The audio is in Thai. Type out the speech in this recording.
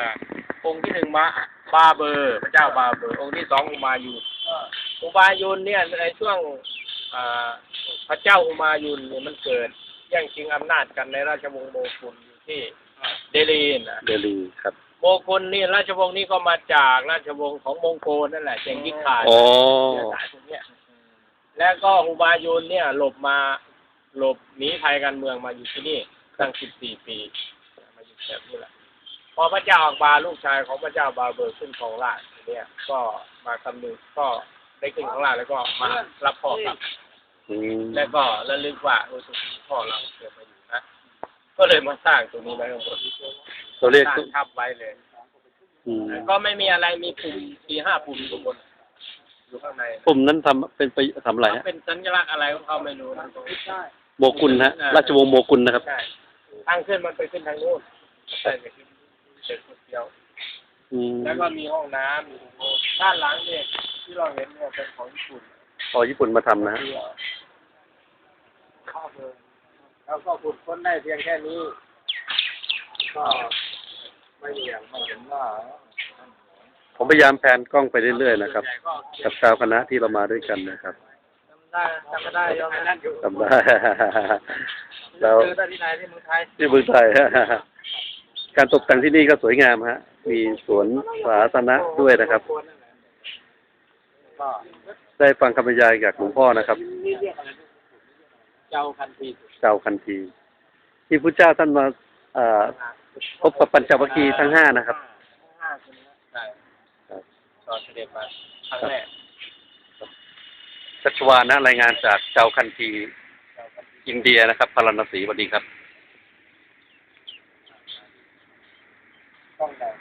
อ่าองค์ที่หนึ่งมาบาเบอร์พระเจ้าบาเบอร์ องค์ที่สองอุมายุนอุมายุนเนี่ยในช่วงอ่าพระเจ้าอุมายุนเนี่ยมันเกิดแย่งชิงอำนาจกันในราชวงศ์โมกุลอยู่ที่เดลีนนะเดลีครับ โมกุลนี่ราชวงศ์นี้ก็มาจากราชวงศ์ของมงโกลนั่นแหละเจงกิสข่านอ๋อเชื้อสายพวกเนี้ยแล้วก็อุบายุนเนี่ยหลบมาหลบหนีภัยการเมืองมาอยู่ที่นี่ตั้งสิบสี่ปีมาอยู่แบบนี้แหละ พอพระเจ้าอักบาลูกชายของพระเจ้าบาเบิร์ขึ้นของราชย์เนี่ยก็มาคำนึงก็ได้ขึ้นของราชย์แล้วก็มารับพ่อกลับอืมแล้วก็ระลึกว่าเออตรงนี้พ่อเราเกิดมาอยู่นะก็เลยมาสร้างตรงนี้ไว้ข้างบนตัวเลขสร้างทับไว้เลยอืมก็ไม่มีอะไรมีปุ่มสี่ห้าปุ่มอยู่บนอยู่ข้างในปุ่มนั้นทำเป็นไปทำอะไรฮะเป็นสัญลักษณ์อะไรของเขาไม่รู้นะตรงนี้โมกุลฮะราชวงศ์โมกุลนะครับใช่ทางขึ้นมันไปขึ้นทางนู้นใช่ไปขึ้น เด็กคนเดียว อืมแล้วก็มีห้องน้ำอยู่ตรงโน้นด้านหลังเนี่ยที่เราเห็นเนี่ยเป็นของญี่ปุ่นพอญี่ปุ่นมาทำนะฮะที่เข้าเมืองแล้วก็ขุดค้นได้เพียงแค่นี้ ก็ไม่มีอย่างมาเห็นว่าผมพยายามแพนกล้องไปเรื่อยๆนะครับส่วใหญ่ก็เก็กับชาวคณะที่เรามาด้วยกันนะครับจำได้จำไม่ได้ยอมนั่นอยู่จำได้ แล้วเจอได้ที่ไหนที่เมืองไทย ที่เมืองไทย การตกแต่งที่นี่ก็สวยงามฮะ มีสวนสาธารณะด้วยนะครับก็ได้ฟังคำบรรยายจากหลวงพ่อนะครับนี่เรียกอะไรนะเจ้าคันธีเจ้าคันที ที่พระเจ้าท่านมาเอ่อพบกับปัญจวัคคีย์ทั้งห้านะครับทั้งห้าคนนะใช่ครับตอนเสด็จมาครั้งแรกชัชวานะรายงานจากเจ้าคันทีอินเดียนะครับพาราณสีสวัสดีครับ ต้องได้